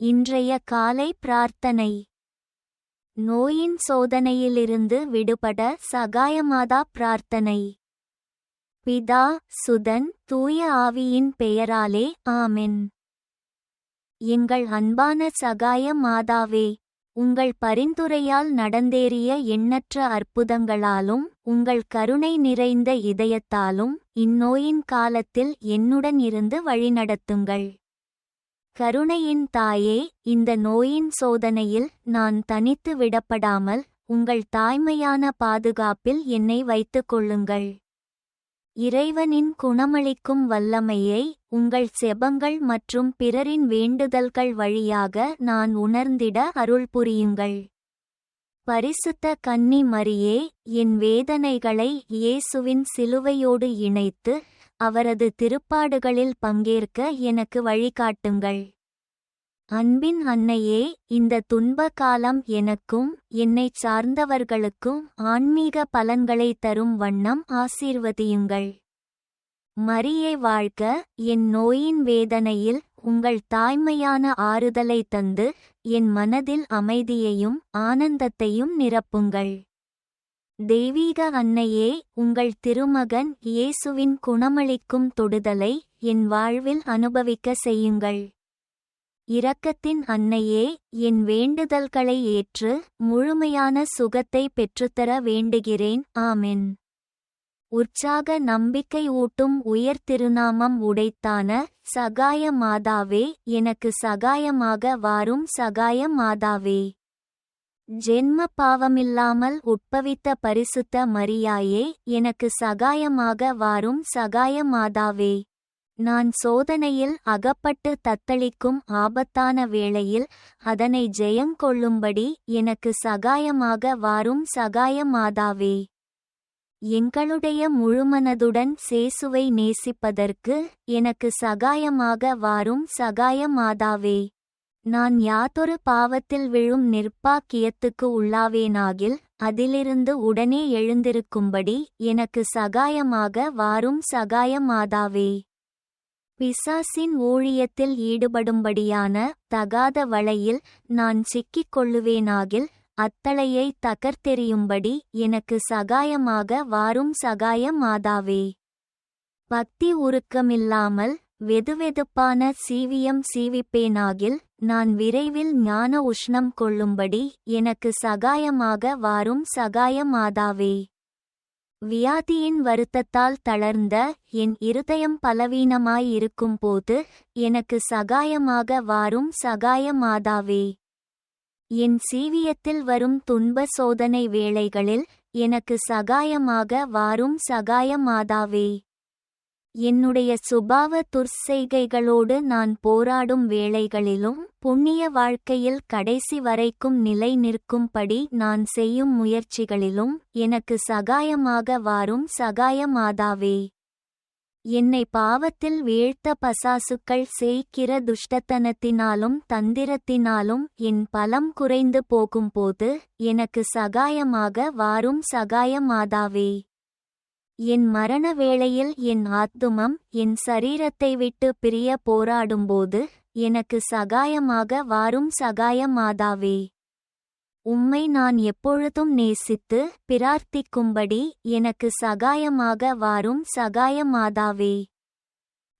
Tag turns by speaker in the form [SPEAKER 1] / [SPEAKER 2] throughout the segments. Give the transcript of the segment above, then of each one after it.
[SPEAKER 1] இன்றைய காலை பிரார்த்தனை. நோயின் சோதனையிலிருந்து விடுபட சகாயமாதா பிரார்த்தனை. பிதா சுதன் தூய ஆவியின் பெயராலே ஆமென். எங்கள் அன்பான சகாய மாதாவே உங்கள் பரிந்துரையால் நடந்தேறிய எண்ணற்ற அற்புதங்களாலும் உங்கள் கருணை நிறைந்த இதயத்தாலும் இந்நோயின் காலத்தில் என்னுடன் இருந்து வழிநடத்துங்கள். கருணையின் தாயே இந்த நோயின் சோதனையில் நான் தனித்து விடப்படாமல் உங்கள் தாய்மையான பாதுகாப்பில் என்னை வைத்துக் கொள்ளுங்கள். இறைவனின் குணமளிக்கும் வல்லமையை உங்கள் செபங்கள் மற்றும் பிறரின் வேண்டுதல்கள் வழியாக நான் உணர்ந்திட அருள் புரியுங்கள். பரிசுத்த கன்னி மரியே என் வேதனைகளை இயேசுவின் சிலுவையோடு இணைத்து அவரது திருப்பாடுகளில் பங்கேற்க எனக்கு வழிகாட்டுங்கள். அன்பின் அன்னையே இந்த துன்ப காலம் எனக்கும் என்னைச் சார்ந்தவர்களுக்கும் ஆன்மீக பலன்களை தரும் வண்ணம் ஆசீர்வதியுங்கள். மரியே வாழ்க என் நோயின் வேதனையில் உங்கள் தாய்மையான ஆறுதலை தந்து என் மனதில் அமைதியையும் ஆனந்தத்தையும் நிரப்புங்கள். தெய்வீக அன்னையே உங்கள் திருமகன் இயேசுவின் குணமளிக்கும் தொடுதலை என் வாழ்வில் அனுபவிக்க செய்யுங்கள். இரக்கத்தின் அன்னையே என் வேண்டுதல்களை ஏற்று முழுமையான சுகத்தை பெற்றுத்தர வேண்டுகிறேன். ஆமென். உற்சாக நம்பிக்கை ஊட்டும் உயர் திருநாமம் உடைத்தான சகாய மாதாவே எனக்கு சகாயமாக வாரும் சகாய மாதாவே. ஜென்ம பாவமில்லாமல் உட்பவித்த பரிசுத்த மரியாயே எனக்கு சகாயமாக வாரும் சகாய மாதாவே. நான் சோதனையில் அகப்பட்டு தத்தளிக்கும் ஆபத்தான வேளையில் அதனை ஜெயங்கொள்ளும்படி எனக்கு சகாயமாக வாரும் சகாயமாதாவே. எங்களுடைய முழுமனதுடன் சேசுவை நேசிப்பதற்கு எனக்கு சகாயமாக வாரும் சகாயமாதாவே. நான் யாதொரு பாவத்தில் விழும் நிர்பாக்கியத்துக்கு உள்ளாவேனாகில் அதிலிருந்து உடனே எழுந்திருக்கும்படி எனக்கு சகாயமாக வாரும் சகாயமாதாவே. பிசாசின் ஊழியத்தில் ஈடுபடும்படியான தகாத வலையில் நான் சிக்கிக் கொள்ளுவேனாகில் அத்தளையை தகர்த்தெறியும்படி எனக்கு சகாயமாக வாரும் சகாய மாதாவே. பக்தி உருக்கமில்லாமல் வெதுவெதுப்பான சீவியம் சீவிப்பேனாகில் நான் விரைவில் ஞான உஷ்ணம் கொள்ளும்படி எனக்கு சகாயமாக வாரும் சகாய மாதாவே. வியாதியின் வருத்தத்தால் தளர்ந்த என் இருதயம் பலவீனமாயிருக்கும் போது எனக்கு சகாயமாக வாரும் சகாயமாதாவே. என் சீவியத்தில் வரும் துன்ப சோதனை வேளைகளில் எனக்கு சகாயமாக வாரும் சகாயமாதாவே. என்னுடைய சுபாவ துர்செய்கைகளோடு நான் போராடும் வேளைகளிலும் புண்ணிய வாழ்க்கையில் கடைசி வரைக்கும் நிலை நிற்கும்படி நான் செய்யும் முயற்சிகளிலும் எனக்கு சகாயமாக வாரும் சகாயமாதாவே. என்னை பாவத்தில் வீழ்த்த பசாசுக்கள் செய்கிற துஷ்டத்தனத்தினாலும் தந்திரத்தினாலும் என் பலம் குறைந்து போகும்போது எனக்கு சகாயமாக வாரும் சகாயமாதாவே. என் மரண வேளையில் என் ஆத்துமம் என் சரீரத்தை விட்டு பிரிய போராடும்போது எனக்கு சகாயமாக வாரும் சகாயமாதாவே. உம்மை நான் எப்பொழுதும் நேசித்து பிரார்த்திக்கும்படி எனக்கு சகாயமாக வாரும் சகாயமாதாவே.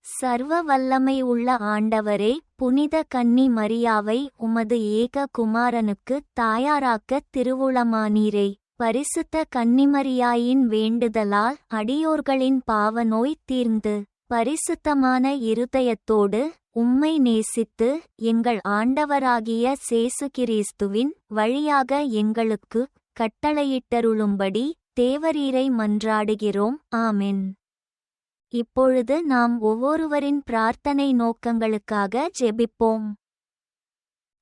[SPEAKER 1] சர்வ வல்லமை உள்ள ஆண்டவரே புனித கன்னி மரியாவை உமது ஏக குமாரனுக்கு தாயாராக்க திருவுளமானீரே. பரிசுத்த கன்னிமரியாயின் வேண்டுதலால் அடியோர்களின் பாவநோய் தீர்ந்து பரிசுத்தமான இருதயத்தோடு உம்மை நேசித்து எங்கள் ஆண்டவராகிய சேசு கிறிஸ்துவின் வழியாக எங்களுக்கு கட்டளையிட்டருளும்படி தேவரீரை மன்றாடுகிறோம். ஆமென். இப்பொழுது நாம் ஒவ்வொருவரின் பிரார்த்தனை நோக்கங்களுக்காக ஜெபிப்போம்.